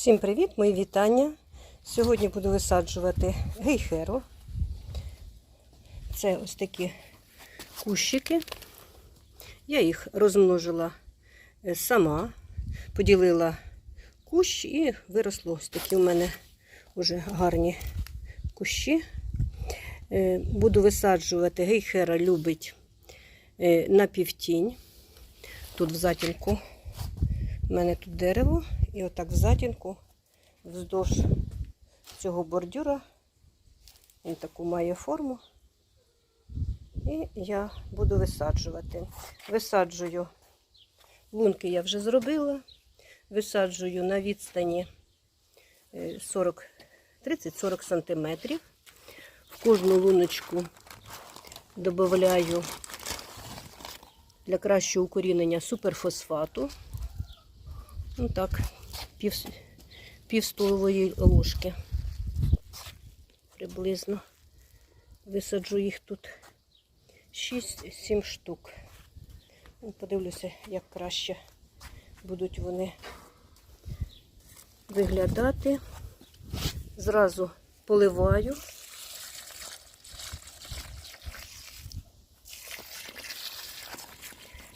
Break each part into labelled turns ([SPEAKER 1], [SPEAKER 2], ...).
[SPEAKER 1] Всім привіт, мої вітання. Сьогодні буду висаджувати гейхеру. Це ось такі кущики. Я їх розмножила е, сама, поділила кущ і виросло ось такі у мене вже гарні кущі. Е, Буду висаджувати. Гейхера любить е, на півтінь. Тут в затінку у мене тут дерево, і отак в затінку вздовж цього бордюра він таку має форму. І я буду висаджувати. Висаджую лунки я вже зробила. Висаджую на відстані 40, 30-40 см. В кожну луночку додаю для кращого укорінення суперфосфату. Ну так, пів, пів столової ложки. Приблизно висаджу їх тут 6-7 штук. Ну, Подивлюся, як краще будуть вони виглядати. Зразу поливаю.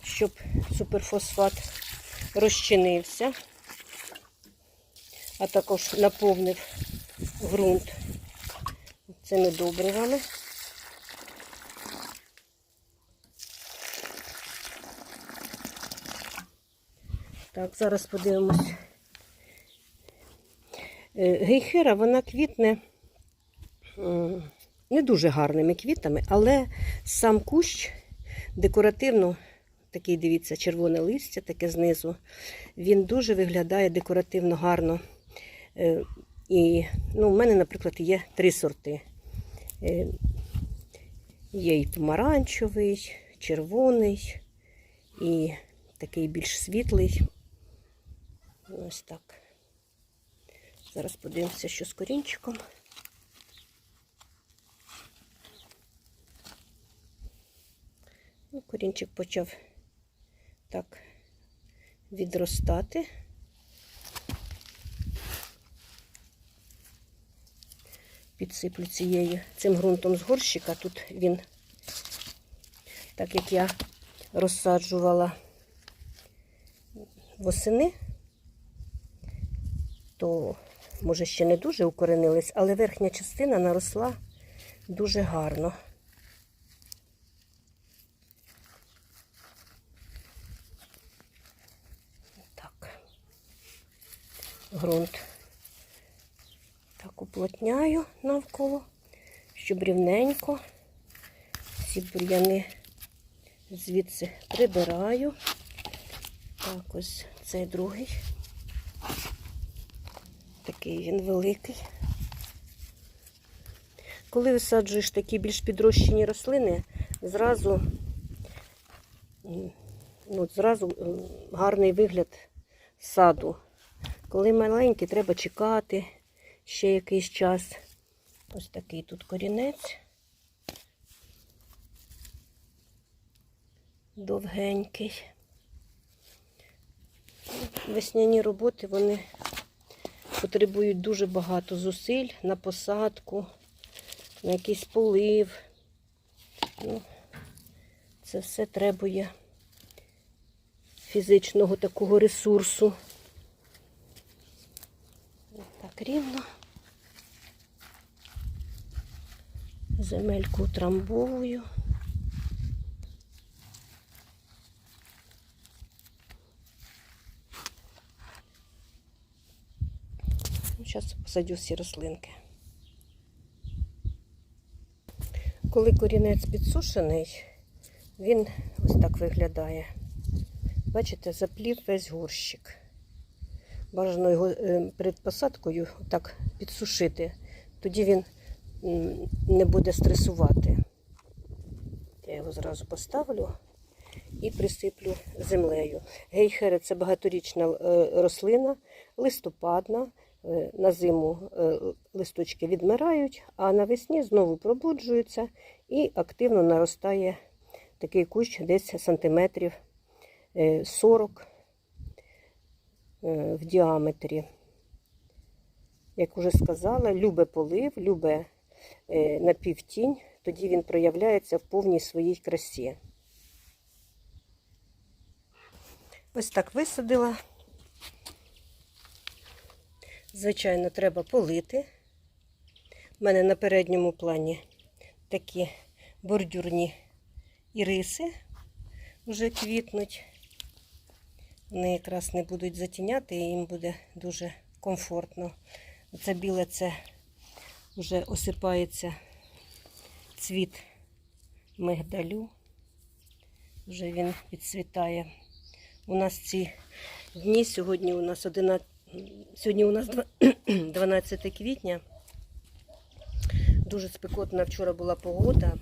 [SPEAKER 1] Щоб суперфосфат розчинився, а також наповнив ґрунт цими добривами. Так, зараз подивимось. Е, Гейхера, вона квітне не дуже гарними квітами, але сам кущ декоративно такий, дивіться, червоне листя, таке знизу. Він дуже виглядає декоративно гарно. Е, І ну, в мене, наприклад, є три сорти. Е, Є і помаранчевий, червоний, і такий більш світлий. Ось так. Зараз подивимося, що з корінчиком. Ну, корінчик почав так відростати. Підсиплю цією цим ґрунтом з горщика. Тут він, так як я розсаджувала восени, то, може, ще не дуже укоренились, але верхня частина наросла дуже гарно. Так, ґрунт уплотняю навколо, щоб рівненько всі бур'яни звідси прибираю. Так, ось цей другий. Такий він великий. Коли висаджуєш такі більш підрощені рослини, зразу, ну, зразу гарний вигляд саду. Коли маленький, треба чекати ще якийсь час. Ось такий тут корінець. Довгенький. Весняні роботи вони потребують дуже багато зусиль на посадку, на якийсь полив. Ну, це все требує фізичного такого ресурсу. Так рівно. Земельку утрамбовую. Зараз посадю всі рослинки. Коли корінець підсушений, він ось так виглядає. Бачите, заплів весь горщик. Бажано його е, перед посадкою так підсушити, тоді він не буде стресувати. Я його зразу поставлю і присиплю землею. Гейхери це багаторічна е, рослина, листопадна. Е, На зиму е, листочки відмирають, а навесні знову пробуджуються і активно наростає такий кущ десь сантиметрів е, 40 е, в діаметрі. як уже сказала, любе полив, любе е, напівтінь, тоді він проявляється в повній своїй красі. Ось так висадила. Звичайно, треба полити. У мене на передньому плані такі бордюрні іриси вже квітнуть. Вони якраз не будуть затіняти, і їм буде дуже комфортно. Це біле це вже осипається цвіт мигдалю. Вже він підцвітає. У нас ці дні сьогодні у нас 11, сьогодні у нас 12 квітня. Дуже спекотна вчора була погода.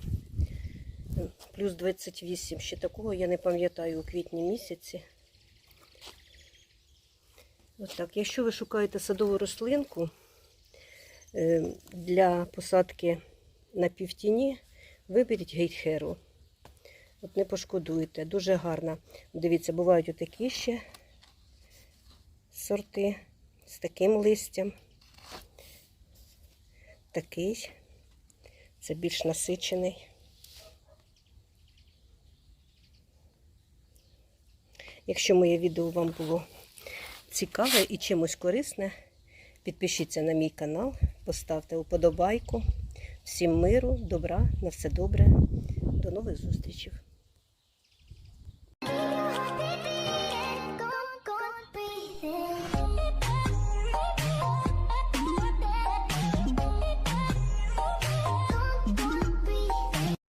[SPEAKER 1] Плюс 28. Ще такого я не пам'ятаю у квітні місяці. Ось так. Якщо ви шукаєте садову рослинку для посадки на півтіні, виберіть гейтхеру. От не пошкодуйте, дуже гарна. Дивіться, бувають отакі ще сорти з таким листям. Такий. Це більш насичений. Якщо моє відео вам було цікаве і чимось корисне, підпишіться на мій канал, поставте уподобайку. Всім миру, добра, на все добре. До нових зустрічей.